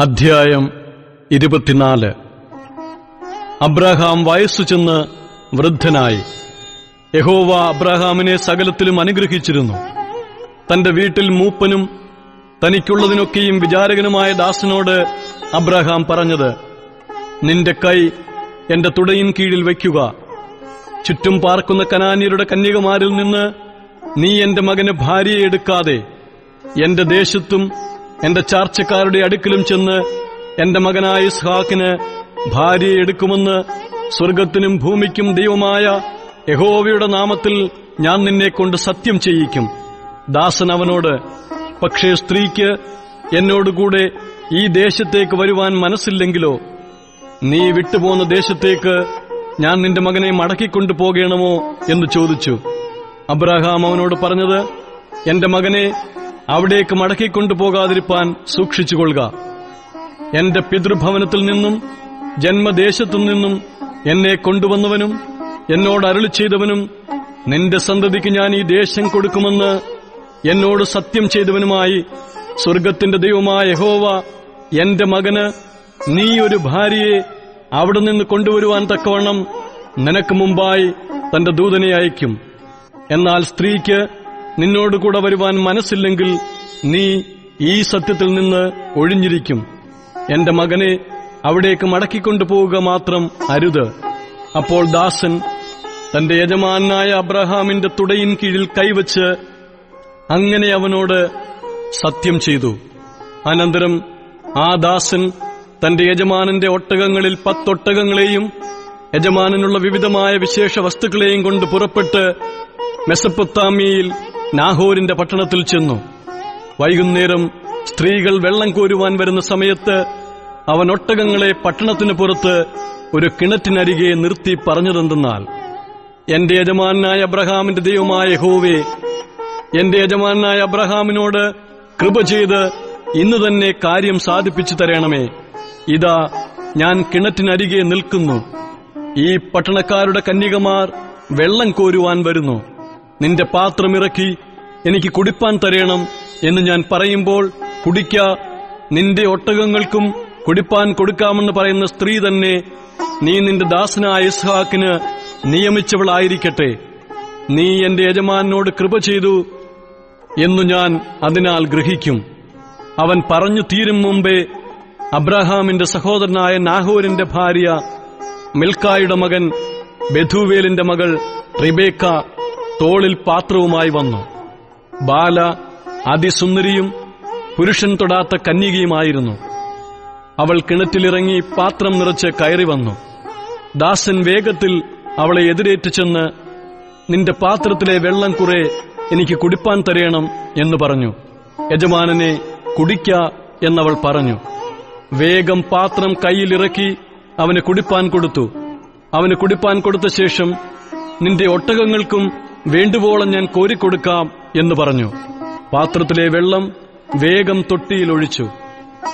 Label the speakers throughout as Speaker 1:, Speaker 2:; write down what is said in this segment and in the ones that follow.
Speaker 1: അധ്യായം ഇരുപത്തിനാല്. അബ്രഹാം വയസ്സു ചെന്ന് വൃദ്ധനായി. യഹോവ അബ്രഹാമിനെ സകലത്തിലും അനുഗ്രഹിച്ചിരുന്നു. തന്റെ വീട്ടിൽ മൂപ്പനും തനിക്കുള്ളതിനൊക്കെയും വിചാരകനുമായ ദാസനോട് അബ്രഹാം പറഞ്ഞത് നിന്റെ കൈ എന്റെ തുടയിൻ കീഴിൽ വയ്ക്കുക. ചുറ്റും പാർക്കുന്ന കനാനിയരുടെ കന്യകമാരിൽ നിന്ന് നീ എന്റെ മകന് ഭാര്യയെ എടുക്കാതെ എന്റെ ദേശത്തും എന്റെ ചാർച്ചക്കാരുടെ അടുക്കിലും ചെന്ന് എന്റെ മകനായ ഇസ്ഹാക്കിന് ഭാര്യയെ എടുക്കുമെന്ന് സ്വർഗത്തിനും ഭൂമിക്കും ദൈവമായ യഹോവയുടെ നാമത്തിൽ ഞാൻ നിന്നെ കൊണ്ട് സത്യം ചെയ്യിക്കും. ദാസൻ അവനോട് പക്ഷേ സ്ത്രീക്ക് എന്നോടുകൂടെ ഈ ദേശത്തേക്ക് വരുവാൻ മനസ്സില്ലെങ്കിലോ? നീ വിട്ടുപോകുന്ന ദേശത്തേക്ക് ഞാൻ നിന്റെ മകനെ മടക്കിക്കൊണ്ടു പോകണമോ? എന്ന് ചോദിച്ചു. അബ്രഹാം അവനോട് പറഞ്ഞത് എന്റെ മകനെ അവിടേക്ക് മടക്കിക്കൊണ്ടുപോകാതിരിപ്പാൻ സൂക്ഷിച്ചുകൊള്ളുക. എന്റെ പിതൃഭവനത്തിൽ നിന്നും ജന്മദേശത്തു നിന്നും എന്നെ കൊണ്ടുവന്നവനും എന്നോട് അരുളി ചെയ്തവനും നിന്റെ സന്തതിക്ക് ഞാൻ ഈ ദേശം കൊടുക്കുമെന്ന് എന്നോട് സത്യം ചെയ്തവനുമായി സ്വർഗത്തിന്റെ ദൈവമായ യഹോവ എന്റെ മകന് നീ ഒരു ഭാര്യയെ അവിടെ നിന്ന് കൊണ്ടുവരുവാൻ തക്കവണ്ണം നിനക്ക് മുമ്പായി തന്റെ ദൂതനെ അയക്കും എന്നാൽ സ്ത്രീക്ക് നിന്നോടുകൂടെ വരുവാൻ മനസ്സില്ലെങ്കിൽ നീ ഈ സത്യത്തിൽ നിന്ന് ഒഴിഞ്ഞിരിക്കും. എന്റെ മകനെ അവിടേക്ക് മടക്കിക്കൊണ്ടുപോവുക മാത്രം അരുത്. അപ്പോൾ ദാസൻ തന്റെ യജമാനായ അബ്രഹാമിന്റെ തുടയിൻ കീഴിൽ കൈവച്ച് അങ്ങനെ അവനോട് സത്യം ചെയ്തു. അനന്തരം ആ ദാസൻ തന്റെ യജമാനന്റെ ഒട്ടകങ്ങളിൽ പത്തൊട്ടകങ്ങളെയും യജമാനനുള്ള വിവിധമായ വിശേഷ വസ്തുക്കളെയും കൊണ്ട് പുറപ്പെട്ട് മെസപ്പൊത്താമിയയിൽ നാഹോരിന്റെ പട്ടണത്തിൽ ചെന്നു. വൈകുന്നേരം സ്ത്രീകൾ വെള്ളം കോരുവാൻ വരുന്ന സമയത്ത് അവൻ ഒട്ടകങ്ങളെ പട്ടണത്തിന് പുറത്ത് ഒരു കിണറ്റിനരികെ നിർത്തി പറഞ്ഞതെന്തെന്നാൽ എന്റെ യജമാനായ അബ്രഹാമിന്റെ ദൈവമായ യഹോവേ എന്റെ യജമാനായ അബ്രഹാമിനോട് കൃപ ചെയ്ത് ഇന്ന് തന്നെ കാര്യം സാധിപ്പിച്ചു തരണമേ. ഇതാ ഞാൻ കിണറ്റിനരികെ നിൽക്കുന്നു. ഈ പട്ടണക്കാരുടെ കന്യകമാർ വെള്ളം കോരുവാൻ വരുന്നു. നിന്റെ പാത്രമിറക്കി എനിക്ക് കുടിപ്പാൻ തരയണം എന്ന് ഞാൻ പറയുമ്പോൾ കുടിക്ക. നിന്റെ ഒട്ടകങ്ങൾക്കും കുടിപ്പാൻ കൊടുക്കാമെന്ന് പറയുന്ന സ്ത്രീ തന്നെ നീ നിന്റെ ദാസനായ ഇസ്ഹാക്കിന് നിയമിച്ചവളായിരിക്കട്ടെ. നീ എന്റെ യജമാനോട് കൃപ ചെയ്തു എന്നു ഞാൻ അതിനാൽ ഗ്രഹിക്കും. അവൻ പറഞ്ഞു തീരും മുമ്പേ അബ്രഹാമിന്റെ സഹോദരനായ നാഹോരിന്റെ ഭാര്യ മിൽക്കായുടെ മകൻ ബെഥുവേലിന്റെ മകൾ റിബേക്ക തോളിൽ പാത്രവുമായി വന്നു. ബാല അതിസുന്ദരിയും പുരുഷൻ തൊടാത്ത കന്യകയുമായിരുന്നു. അവൾ കിണറ്റിലിറങ്ങി പാത്രം നിറച്ച് കയറി വന്നു. ദാസൻ വേഗത്തിൽ അവളെ എതിരേറ്റു ചെന്ന് നിന്റെ പാത്രത്തിലെ വെള്ളം കുറെ എനിക്ക് കുടിപ്പാൻ തരയണം എന്ന് പറഞ്ഞു. യജമാനനെ കുടിക്ക എന്നവൾ പറഞ്ഞു. വേഗം പാത്രം കൈയിലിറക്കി അവന് കുടിപ്പാൻ കൊടുത്തു. അവന് കുടിപ്പാൻ കൊടുത്ത ശേഷം നിന്റെ ഒട്ടകങ്ങൾക്കും വേണ്ടുവോളം ഞാൻ കോരിക്കൊടുക്കാം എന്ന് പറഞ്ഞു. പാത്രത്തിലെ വെള്ളം വേഗം തൊട്ടിയിലൊഴിച്ചു.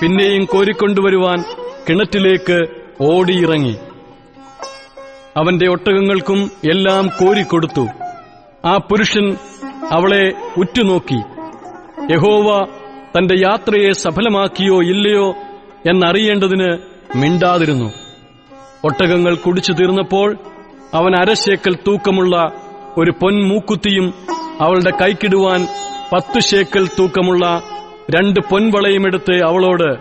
Speaker 1: പിന്നെയും കോരിക്കൊണ്ടുവരുവാൻ കിണറ്റിലേക്ക് ഓടിയിറങ്ങി. അവന്റെ ഒട്ടകങ്ങൾക്കും എല്ലാം കോരിക്കൊടുത്തു. ആ പുരുഷൻ അവളെ ഉറ്റുനോക്കി. യഹോവ തന്റെ യാത്രയെ സഫലമാക്കിയോ ഇല്ലയോ എന്നറിയേണ്ടതിന് മിണ്ടാതിരുന്നു. ഒട്ടകങ്ങൾ കുടിച്ചു തീർന്നപ്പോൾ അവൻ അരശേക്കൽ തൂക്കമുള്ള ഒരു പൊൻമൂക്കുത്തിയും അവളുടെ കൈക്കിടുവാൻ പത്തു ശേക്കൽ തൂക്കമുള്ള രണ്ട് പൊൻവളയും എടുത്ത് അവളോട്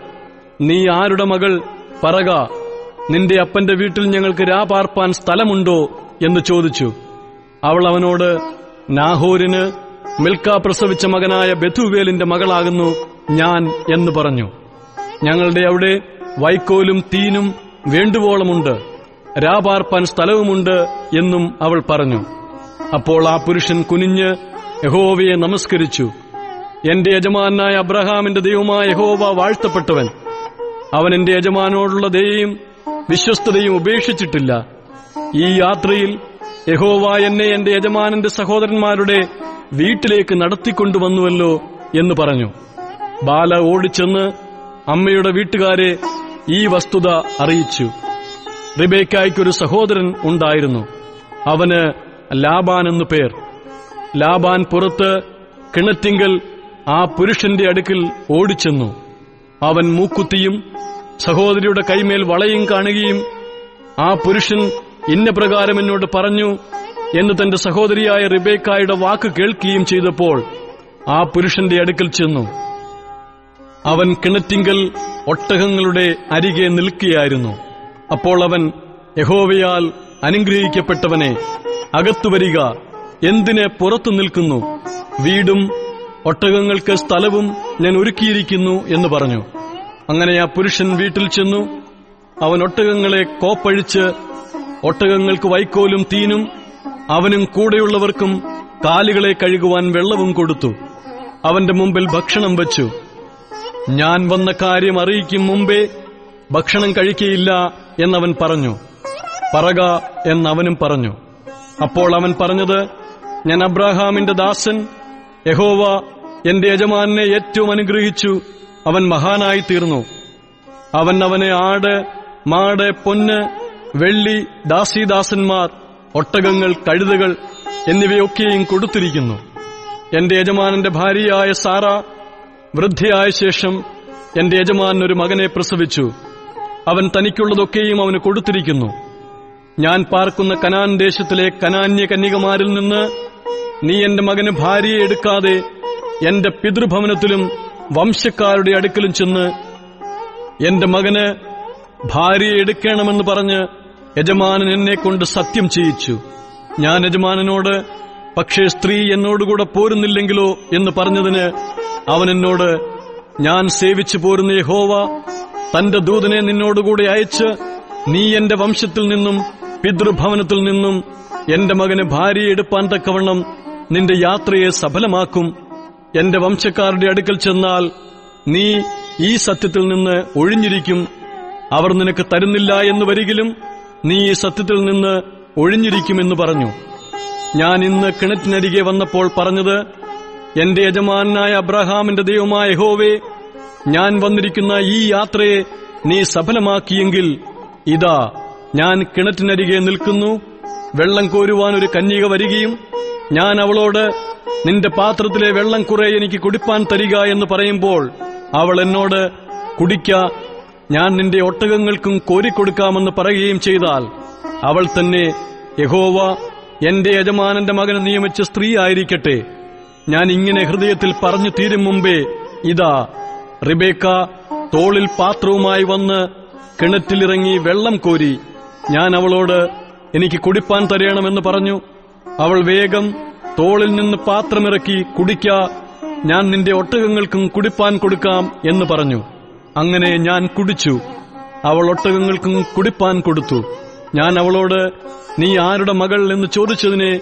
Speaker 1: നീ ആരുടെ മകൾ? പറക. നിന്റെ അപ്പന്റെ വീട്ടിൽ ഞങ്ങൾക്ക് രാപാർപ്പാൻ സ്ഥലമുണ്ടോ? എന്ന് ചോദിച്ചു. അവൾ അവനോട് നാഹോരിന് മിൽക്ക പ്രസവിച്ച മകനായ ബെഥുവേലിന്റെ മകളാകുന്നു ഞാൻ എന്ന് പറഞ്ഞു. ഞങ്ങളുടെ അവിടെ വൈക്കോലും തീനും വേണ്ടുവോളമുണ്ട്. രാപാർപ്പാൻ സ്ഥലവുമുണ്ട് എന്നും അവൾ പറഞ്ഞു. അപ്പോൾ ആ പുരുഷൻ കുനിഞ്ഞ് യഹോവയെ നമസ്കരിച്ചു. എന്റെ യജമാനായ അബ്രഹാമിന്റെ ദൈവമായ യഹോവ വാഴ്ത്തപ്പെട്ടവൻ. അവൻ എന്റെ യജമാനോടുള്ള ദയയും വിശ്വസ്തതയും ഉപേക്ഷിച്ചിട്ടില്ല. ഈ യാത്രയിൽ യഹോവ എന്നെ എന്റെ യജമാനന്റെ സഹോദരന്മാരുടെ വീട്ടിലേക്ക് നടത്തിക്കൊണ്ടുവന്നുവല്ലോ എന്ന് പറഞ്ഞു. ബാല ഓടിച്ചെന്ന് അമ്മയുടെ വീട്ടുകാരെ ഈ വസ്തുത അറിയിച്ചു. റിബേക്കായ്ക്കൊരു സഹോദരൻ ഉണ്ടായിരുന്നു. അവന് ലാബാൻ എന്നു പേർ. ലാബാൻ പുറത്ത് കിണറ്റിങ്കൽ ആ പുരുഷന്റെ അടുക്കൽ ഓടിച്ചെന്നു. അവൻ മൂക്കുത്തിയും സഹോദരിയുടെ കൈമേൽ വളയും കാണുകയും ആ പുരുഷൻ ഇന്ന പ്രകാരം എന്നോട് പറഞ്ഞു എന്ന് തന്റെ സഹോദരിയായ റിബേക്കായുടെ വാക്ക് കേൾക്കുകയും ചെയ്തപ്പോൾ ആ പുരുഷന്റെ അടുക്കൽ ചെന്നു. അവൻ കിണറ്റിങ്കൽ ഒട്ടകങ്ങളുടെ അരികെ നിൽക്കുകയായിരുന്നു. അപ്പോൾ അവൻ യഹോവയാൽ അനുഗ്രഹിക്കപ്പെട്ടവനെ അകത്തു വരിക. എന്തിന് പുറത്തു നിൽക്കുന്നു? വീടും ഒട്ടകങ്ങൾക്ക് സ്ഥലവും ഞാൻ ഒരുക്കിയിരിക്കുന്നു എന്ന് പറഞ്ഞു. അങ്ങനെ ആ പുരുഷൻ വീട്ടിൽ ചെന്നു. അവൻ ഒട്ടകങ്ങളെ കോപ്പഴിച്ച് ഒട്ടകങ്ങൾക്ക് വൈക്കോലും തീനും അവനും കൂടെയുള്ളവർക്കും കാലുകളെ കഴുകുവാൻ വെള്ളവും കൊടുത്തു. അവന്റെ മുമ്പിൽ ഭക്ഷണം വച്ചു. ഞാൻ വന്ന കാര്യം അറിയിക്കും മുമ്പേ ഭക്ഷണം കഴിക്കയില്ല എന്നവൻ പറഞ്ഞു. പറക എന്നവനും പറഞ്ഞു. അപ്പോൾ അവൻ പറഞ്ഞത് ഞാൻ അബ്രാഹാമിന്റെ ദാസൻ. യഹോവ എന്റെ യജമാനെ ഏറ്റവും അനുഗ്രഹിച്ചു. അവൻ മഹാനായി തീർന്നു അവൻ അവനെ ആട് മാട് പൊന്ന് വെള്ളി ദാസീദാസന്മാർ ഒട്ടകങ്ങൾ കഴുതകൾ എന്നിവയൊക്കെയും കൊടുത്തിരിക്കുന്നു. എന്റെ യജമാനന്റെ ഭാര്യയായ സാറ വൃദ്ധയായ ശേഷം എന്റെ യജമാനൊരു മകനെ പ്രസവിച്ചു. അവൻ തനിക്കുള്ളതൊക്കെയും അവന് കൊടുത്തിരിക്കുന്നു. ഞാൻ പാർക്കുന്ന കനാൻ ദേശത്തിലെ കനാന്യ കന്യകമാരിൽ നിന്ന് നീ എന്റെ മകന് ഭാര്യയെ എടുക്കാതെ എന്റെ പിതൃഭവനത്തിലും വംശക്കാരുടെ അടുക്കലും ചെന്ന് എന്റെ മകന് ഭാര്യയെ എടുക്കണമെന്ന് പറഞ്ഞ് യജമാനൻ എന്നെ കൊണ്ട് സത്യം ചെയ്യിച്ചു. ഞാൻ യജമാനനോട് പക്ഷേ സ്ത്രീ എന്നോടുകൂടെ പോരുന്നില്ലെങ്കിലോ? എന്ന് പറഞ്ഞതിന് അവൻ എന്നോട് ഞാൻ സേവിച്ചു പോരുന്ന യഹോവ തന്റെ ദൂതനെ നിന്നോടുകൂടെ അയച്ച് നീ എന്റെ വംശത്തിൽ നിന്നും പിതൃഭവനത്തിൽ നിന്നും എന്റെ മകന് ഭാര്യയെ എടുപ്പാൻ തക്കവണ്ണം നിന്റെ യാത്രയെ സഫലമാക്കും. എന്റെ വംശക്കാരുടെ അടുക്കൽ ചെന്നാൽ നീ ഈ സത്യത്തിൽ നിന്ന് ഒഴിഞ്ഞിരിക്കും. അവർ നിനക്ക് തരുന്നില്ല എന്ന് വരികിലും നീ ഈ സത്യത്തിൽ നിന്ന് ഒഴിഞ്ഞിരിക്കുമെന്ന് പറഞ്ഞു. ഞാൻ ഇന്ന് കിണറ്റിനരികെ വന്നപ്പോൾ പറഞ്ഞത് എന്റെ യജമാനായ അബ്രഹാമിന്റെ ദൈവമായ യഹോവേ ഞാൻ വന്നിരിക്കുന്ന ഈ യാത്രയെ നീ സഫലമാക്കിയെങ്കിൽ ഇതാ ഞാൻ കിണറ്റിനരികെ നിൽക്കുന്നു. വെള്ളം കോരുവാൻ ഒരു കന്യക വരികയും ഞാൻ അവളോട് നിന്റെ പാത്രത്തിലെ വെള്ളം കുറെ എനിക്ക് കുടിപ്പാൻ തരിക എന്ന് പറയുമ്പോൾ അവൾ എന്നോട് കുടിക്ക ഞാൻ നിന്റെ ഒട്ടകങ്ങൾക്കും കോരിക്കൊടുക്കാമെന്ന് പറയുകയും ചെയ്താൽ അവൾ തന്നെ യഹോവ എന്റെ യജമാനന്റെ മകന് നിയമിച്ച സ്ത്രീ ആയിരിക്കട്ടെ. ഞാൻ ഇങ്ങനെ ഹൃദയത്തിൽ പറഞ്ഞു തീരും മുമ്പേ ഇതാ റിബേക്ക തോളിൽ പാത്രവുമായി വന്ന് കിണറ്റിലിറങ്ങി വെള്ളം കോരി ഞാൻ അവളോട് എനിക്ക് കുടിപ്പാൻ തരയണമെന്ന് പറഞ്ഞു. അവൾ വേഗം തോളിൽ നിന്ന് പാത്രമിറക്കി കുടിക്ക ഞാൻ നിന്റെ ഒട്ടകങ്ങൾക്കും കുടിപ്പാൻ കൊടുക്കാം എന്ന് പറഞ്ഞു. അങ്ങനെ ഞാൻ കുടിച്ചു. അവൾ ഒട്ടകങ്ങൾക്കും കുടിപ്പാൻ കൊടുത്തു. ഞാൻ അവളോട് നീ ആരുടെ മകൾ? എന്ന് ചോദിച്ചതിനെ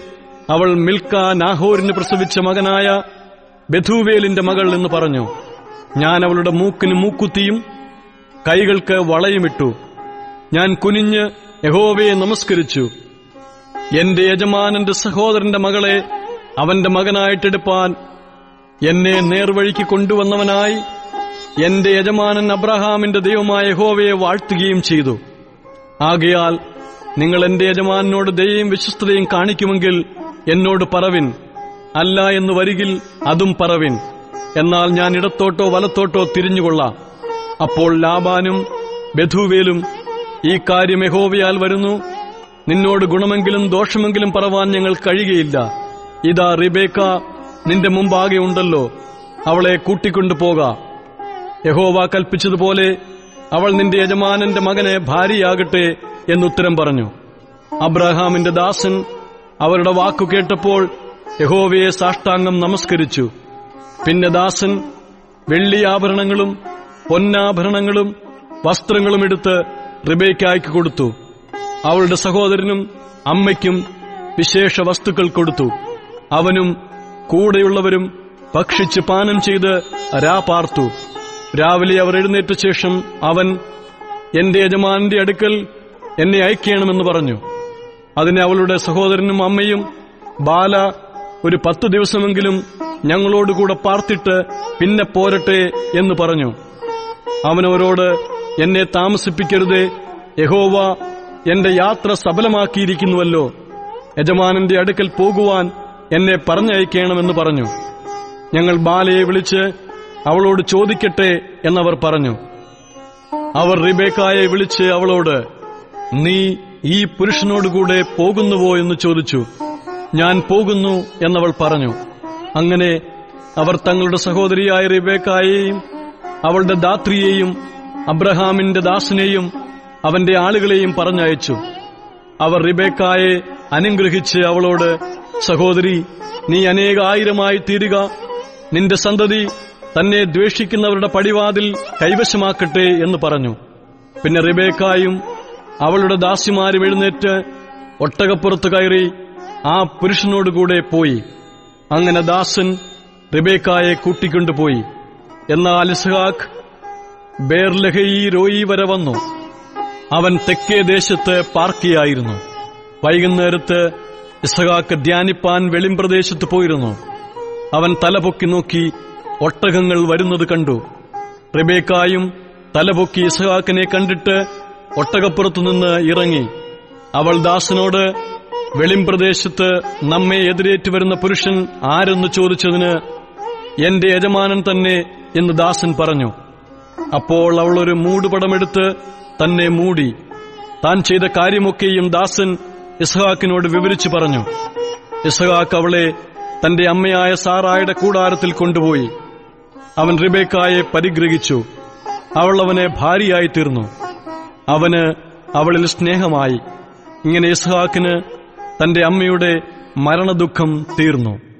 Speaker 1: അവൾ മിൽക്ക നാഹോരിന് പ്രസവിച്ച മകനായ ബഥൂവേലിന്റെ മകൾ എന്ന് പറഞ്ഞു. ഞാൻ അവളുടെ മൂക്കിന് മൂക്കുത്തിയും കൈകൾക്ക് വളയുമിട്ടു. ഞാൻ കുനിഞ്ഞ് യഹോവയെ നമസ്കരിച്ചു. എന്റെ യജമാനന്റെ സഹോദരന്റെ മകളെ അവന്റെ മകനായിട്ടെടുപ്പാൻ എന്നെ നേർവഴിക്ക് കൊണ്ടുവന്നവനായി എന്റെ യജമാനൻ അബ്രഹാമിന്റെ ദൈവമായ യഹോവയെ വാഴ്ത്തുകയും ചെയ്തു. ആകയാൽ നിങ്ങൾ എന്റെ യജമാനോട് ദയയും വിശ്വസ്തതയും കാണിക്കുമെങ്കിൽ എന്നോട് പറവിൻ. അല്ല എന്ന് വരികിൽ അതും പറവിൻ. എന്നാൽ ഞാൻ ഇടത്തോട്ടോ വലത്തോട്ടോ തിരിഞ്ഞുകൊള്ളാം. അപ്പോൾ ലാബാനും ബഥുവേലും ഈ കാര്യം യഹോവയാൽ വരുന്നു. നിന്നോട് ഗുണമെങ്കിലും ദോഷമെങ്കിലും പറവാൻ ഞങ്ങൾ കഴിയുകയില്ല. ഇതാ റിബേക്ക നിന്റെ മുമ്പാകെ ഉണ്ടല്ലോ. അവളെ കൂട്ടിക്കൊണ്ടു പോക. യഹോവ കൽപ്പിച്ചതുപോലെ അവൾ നിന്റെ യജമാനന്റെ മകനെ ഭാര്യയാകട്ടെ എന്നുത്തരം പറഞ്ഞു. അബ്രഹാമിന്റെ ദാസൻ അവരുടെ വാക്കു കേട്ടപ്പോൾ യഹോവയെ സാഷ്ടാംഗം നമസ്കരിച്ചു. പിന്നെ ദാസൻ വെള്ളിയാഭരണങ്ങളും പൊന്നാഭരണങ്ങളും വസ്ത്രങ്ങളും എടുത്ത് റിബേക്കായ്ക്ക് കൊടുത്തു. അവളുടെ സഹോദരനും അമ്മയ്ക്കും വിശേഷ വസ്തുക്കൾ കൊടുത്തു. അവനും കൂടെയുള്ളവരും ഭക്ഷിച്ച് പാനം ചെയ്ത് രാപാർത്തു രാവിലെ അവർ എഴുന്നേറ്റ ശേഷം അവൻ എന്റെ യജമാനന്റെ അടുക്കൽ എന്നെ അയക്കണമെന്ന് പറഞ്ഞു. അതിന് അവളുടെ സഹോദരനും അമ്മയും ബാല ഒരു പത്തു ദിവസമെങ്കിലും ഞങ്ങളോടുകൂടെ പാർത്തിട്ട് പിന്നെ പോരട്ടെ എന്ന് പറഞ്ഞു. അവനവരോട് എന്നെ താമസിപ്പിക്കരുതേ. യഹോവ എന്റെ യാത്ര സഫലമാക്കിയിരിക്കുന്നുവല്ലോ യജമാനന്റെ അടുക്കൽ പോകുവാൻ എന്നെ പറഞ്ഞയക്കണമെന്ന് പറഞ്ഞു. ഞങ്ങൾ ബാലയെ വിളിച്ച് അവളോട് ചോദിക്കട്ടെ എന്നവർ പറഞ്ഞു. അവർ റിബേക്കായെ വിളിച്ച് അവളോട് നീ ഈ പുരുഷനോടുകൂടെ പോകുന്നുവോ എന്ന് ചോദിച്ചു. ഞാൻ പോകുന്നു എന്നവൾ പറഞ്ഞു. അങ്ങനെ അവർ തങ്ങളുടെ സഹോദരിയായ റിബേക്കായെയും അവളുടെ ദാത്രിയെയും അബ്രഹാമിന്റെ ദാസനെയും അവന്റെ ആളുകളെയും പറഞ്ഞയച്ചു. അവർ റിബേക്കായെ അനുഗ്രഹിച്ച് അവളോട് സഹോദരി നീ അനേക ആയിരമായി തീരുക. നിന്റെ സന്തതി തന്നെ ദ്വേഷിക്കുന്നവരുടെ പടിവാതിൽ കൈവശമാക്കട്ടെ എന്ന് പറഞ്ഞു. പിന്നെ റിബേക്കായും അവളുടെ ദാസിമാരും എഴുന്നേറ്റ് ഒട്ടകപ്പുറത്ത് കയറി ആ പുരുഷനോടുകൂടെ പോയി. അങ്ങനെ ദാസൻ റിബേക്കായെ കൂട്ടിക്കൊണ്ടുപോയി. എന്നാൽ ഇസ്ഹാഖ് ബേർലഹയി റോയി വരെ വന്നു. അവൻ തെക്കേ ദേശത്ത് പാർക്കിയായിരുന്നു. വൈകുന്നേരത്ത് ഇസഹാക്ക് ധ്യാനിപ്പാൻ വെളിംപ്രദേശത്ത് പോയിരുന്നു. അവൻ തലപൊക്കി നോക്കി ഒട്ടകങ്ങൾ വരുന്നത് കണ്ടു. റിബേക്കായും തലപൊക്കി ഇസഹാക്കിനെ കണ്ടിട്ട് ഒട്ടകപ്പുറത്തുനിന്ന് ഇറങ്ങി. അവൾ ദാസനോട് വെളിംപ്രദേശത്ത് നമ്മെ എതിരേറ്റ് വരുന്ന പുരുഷൻ ആരെന്ന് ചോദിച്ചതിന് എന്റെ യജമാനൻ തന്നെ എന്ന് ദാസൻ പറഞ്ഞു. അപ്പോൾ അവൾ ഒരു മൂടുപടമെടുത്ത് തന്നെ മൂടി താൻ ചെയ്ത കാര്യമൊക്കെയും ദാസൻ ഇസ്ഹാക്കിനോട് വിവരിച്ചു പറഞ്ഞു. ഇസ്ഹാക്ക് അവളെ തന്റെ അമ്മയായ സാറായുടെ കൂടാരത്തിൽ കൊണ്ടുപോയി. അവൻ റിബേക്കായെ പരിഗ്രഹിച്ചു. അവൾ അവനെ ഭാര്യയായി തീർന്നു. അവന് അവളിൽ സ്നേഹമായി. ഇങ്ങനെ ഇസ്ഹാക്കിന് തന്റെ അമ്മയുടെ മരണദുഃഖം തീർന്നു.